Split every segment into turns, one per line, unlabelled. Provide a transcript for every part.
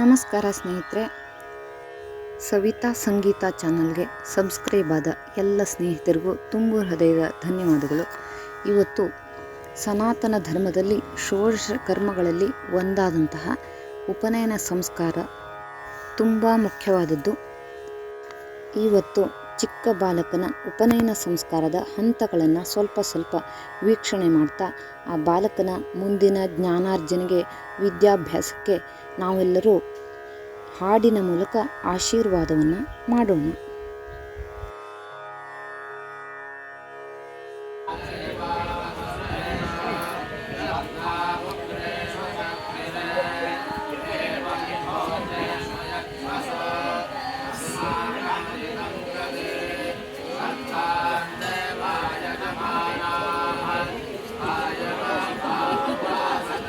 ನಮಸ್ಕಾರ ಸ್ನೇಹಿತರೆ. ಸವಿತಾ ಸಂಗೀತ ಚಾನಲ್ಗೆ ಸಬ್ಸ್ಕ್ರೈಬ್ ಆದ ಎಲ್ಲ ಸ್ನೇಹಿತರಿಗೂ ತುಂಬು ಹೃದಯದ ಧನ್ಯವಾದಗಳು. ಇವತ್ತು ಸನಾತನ ಧರ್ಮದಲ್ಲಿ ಷೋಡಶ ಕರ್ಮಗಳಲ್ಲಿ ಒಂದಾದಂತಹ ಉಪನಯನ ಸಂಸ್ಕಾರ ತುಂಬ ಮುಖ್ಯವಾದದ್ದು. ಇವತ್ತು ಚಿಕ್ಕ ಬಾಲಕನ ಉಪನಯನ ಸಂಸ್ಕಾರದ ಹಂತಗಳನ್ನು ಸ್ವಲ್ಪ ಸ್ವಲ್ಪ ವೀಕ್ಷಣೆ ಮಾಡ್ತಾ, ಆ ಬಾಲಕನ ಮುಂದಿನ ಜ್ಞಾನಾರ್ಜನೆಗೆ, ವಿದ್ಯಾಭ್ಯಾಸಕ್ಕೆ ನಾವೆಲ್ಲರೂ ಹಾಡಿನ ಮೂಲಕ ಆಶೀರ್ವಾದವನ್ನು ಮಾಡೋಣ.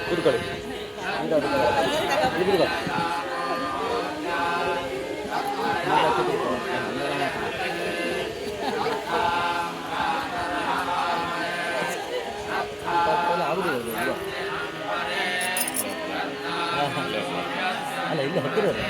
ಕೂತ್ಕೊಳ್ಳಿ ಈಗ ಇಲ್ಲಿ ಕೂತ್ಕೊಳ್ಳಿ.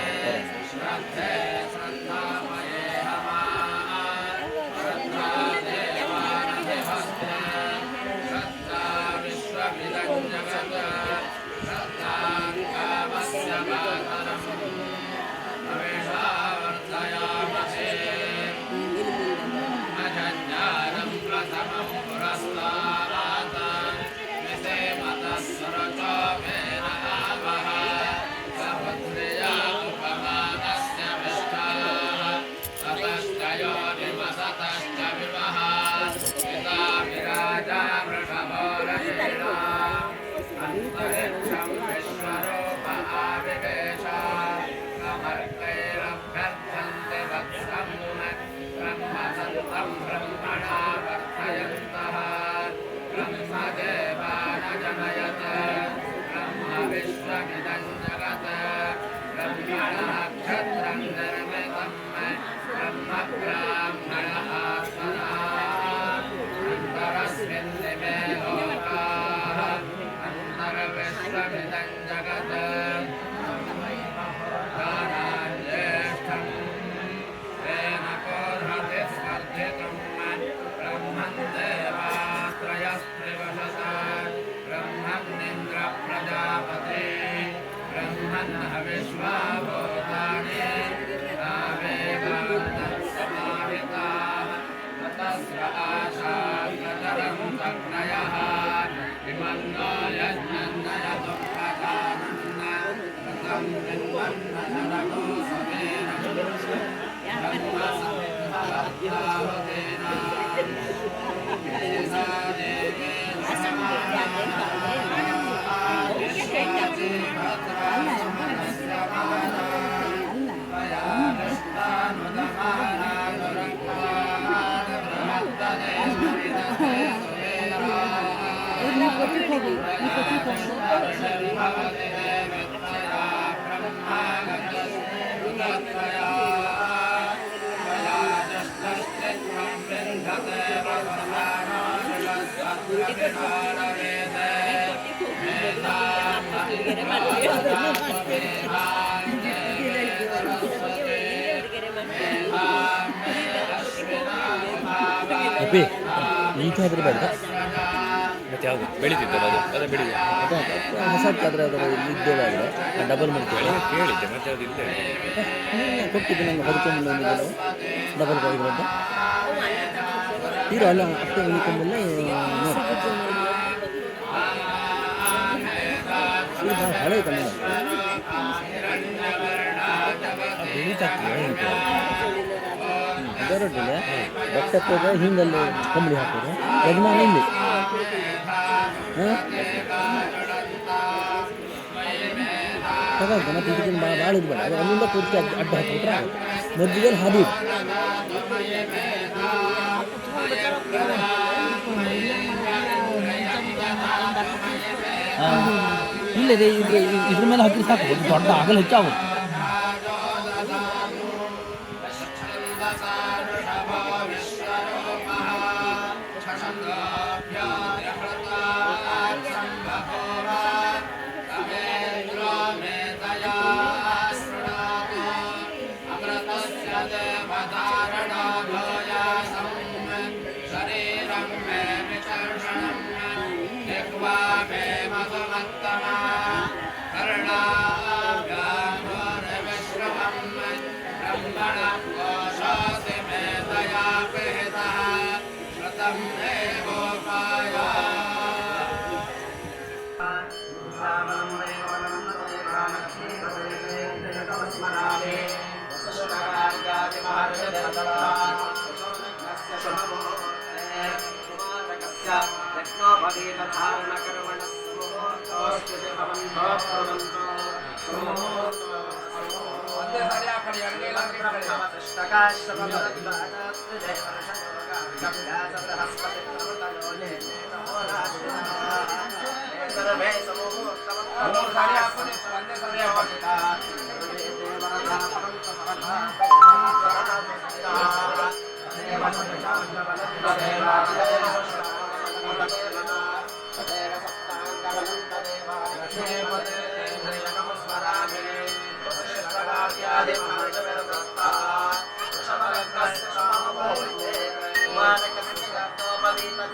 ब्रह्मणा वर्धयन्तः ब्रह्मदेवान ब्रह्म विश्वमिदं जगत् ब्रह्मण नक्षत्रं निर्मितं Epi, iyi terbiye ver.
ಮತ್ತೆ ಯಾವುದು? ಬೆಳೀತಿದ್ದಲ್ಲ ಅದು? ಅದೇ ಬೆಳೀಲಿ
ಹೊಸಕ್ಕಾದರೆ ಅದರ ಇದ್ದೇವೆ ಆದರೆ ಡಬಲ್
ಬೆಳಗ್ಗೆ ಕೇಳಿದ್ದೆ ಮತ್ತೆ ಅದು ಇಲ್ಲದೆ
ಕೊಟ್ಟಿದ್ದು ನಂಗೆ ಹೊರಕೊಂಡು ಡಬಲ್ ಬಾಗಿಲು ಇರೋ ಅಲ್ಲ ಅಷ್ಟೇ ಉಳಿಕೊಂಡಲ್ಲ ನೋಡಿ. ಇದು ಹಳೆ ಕನ್ನಡ ಬೇರೊಟ್ಟಿಲ್ಲ ಬಟ್ಟೆ ಹೋದ್ರೆ ಹಿಂಗಲ್ಲಿ ಕಂಬಳಿ ಹಾಕೋದು. ಯಜಮಾನ ಇಲ್ಲಿ. ಹಾಂ ತಗೊಂತ ಮತ್ತೆ ಇದಕ್ಕಿಂತ ಭಾಳ ಭಾಳ ಇದು ಬೇಡ ಅದು ಅಲ್ಲಿಂದ ಪೂರ್ತಿ ಅಡ್ಡ ಅಡ್ಡ ಹಾಕ್ಬಿಟ್ರೆ ಆಗುತ್ತೆ ಮಧ್ಯದಲ್ಲಿ ಹಾದಿ ಇದೆ. ಆ, ಇಲ್ಲದೆ ಇದ್ರ ಇದ್ರ ಮೇಲೆ ಹಾಕಿ ಸಾಕು ಒಂದು ದೊಡ್ಡ ಆಗಲ ಹೆಚ್ಚಾಗುತ್ತೆ
ष्टकाश्रमः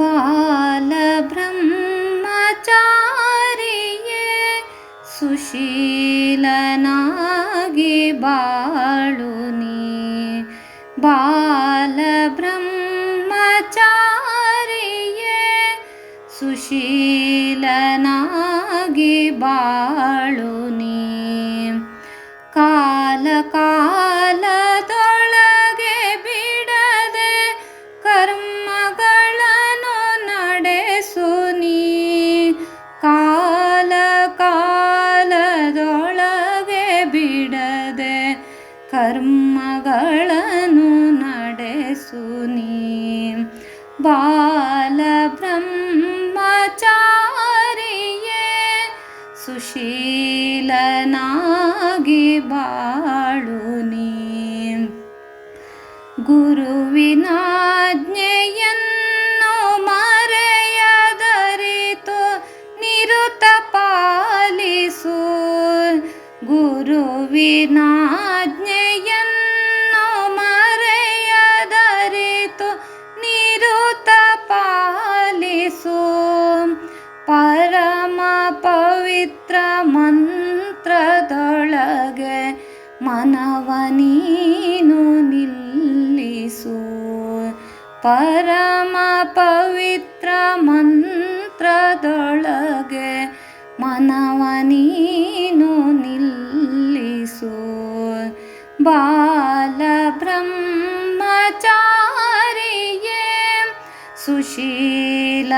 बाल ಸುಶೀಲನಾಗಿ ಬಾಳು ನೀ ಬಾಲಬ್ರಹ್ಮಚಾರಿಯೇ ಸುಶೀಲನಾಗಿ ಬಾಳು ನೀ ಕಾಲ ब्रह्मचारिये सुशीलनागि बाळुनि। गुरुविनाज्ञेयन्नो मरे निरुतपालिसु। गुरुविना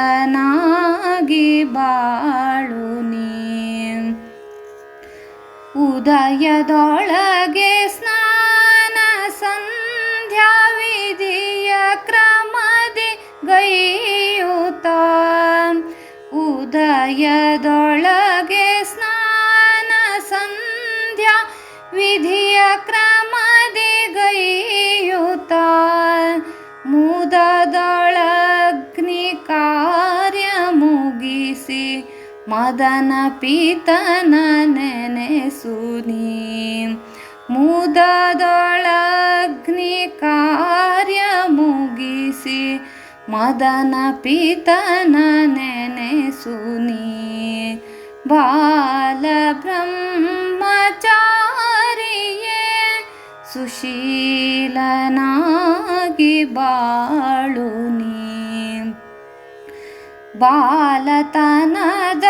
ಸುಶೀಲನಾಗಿ ಬಾಳು ನೀ. ಉದಯದೊಳಗೆ ಸ್ನಾನ ಸಂಧ್ಯಾ ವಿಧಿಯ ಕ್ರಮದಿ ಗೈಯುತ ಉದಯದೊಳಗೆ ಸ್ನಾನ ಸಂಧ್ಯಾ ವಿಧಿಯ ಕ್ರಮದಿ ಮದನ ಪೀತನ ನೆನೆಸುನಿ. ಮುದದೊಳಗ್ನಿ ಕಾರ್ಯ ಮುಗಿಸಿ ಮದನ ಪೀತನ ನೆನೆಸುನಿ. ಬಾಲ ಬ್ರಹ್ಮಚಾರಿಯೇ ಸುಶೀಲನಾಗಿ ಬಾಳು ನೀ ಬಾಲತನದ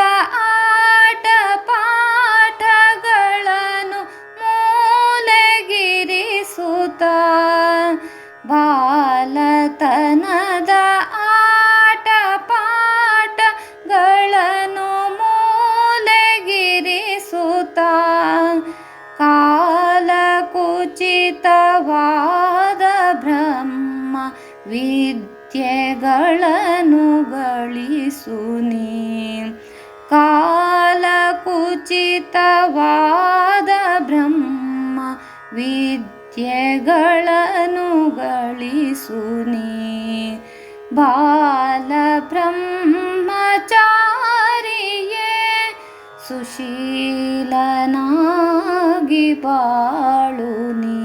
ಕುಚಿತವಾದ ಬ್ರಹ್ಮ ವಿದ್ಯೆಗಳನ್ನು ಗಳಿಸುನಿ ಬಾಲ ಬ್ರಹ್ಮಚಾರಿಯೇ ಸುಶೀಲನಾಗಿ ಬಾಳು ನೀ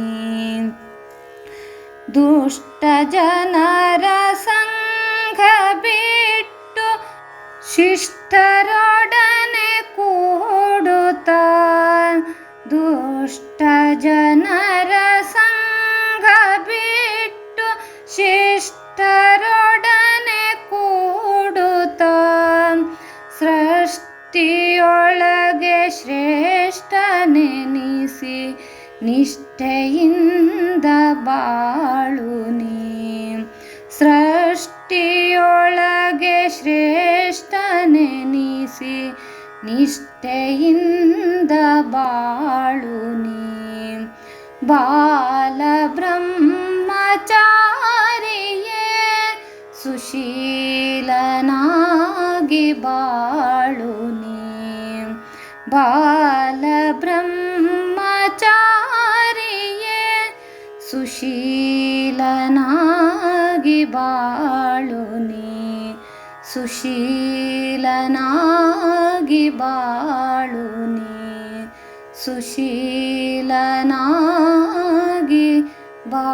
ದುಷ್ಟ ಜನರ ಸಂಘ ಬಿಟ್ಟು ನಿಷ್ಠೆಯಿಂದ ಬಾಳು ನೀ. ಸೃಷ್ಟಿಯೊಳಗೆ ಶ್ರೇಷ್ಠನೆನಿಸಿ ನಿಷ್ಠೆಯಿಂದ ಬಾಳು ನೀ. ಬಾಲ ಬ್ರಹ್ಮಚಾರಿಯೇ ಸುಶೀಲನಾಗಿ ಬಾಳು ನೀ. ಬಾಲ ಸುಶೀಲನಾಗಿ ಬಾಳು ನೀ ಸುಶೀಲನಾಗಿ ಬಾಳು ನೀ ಸುಶೀಲನಾಗಿ ಬಾ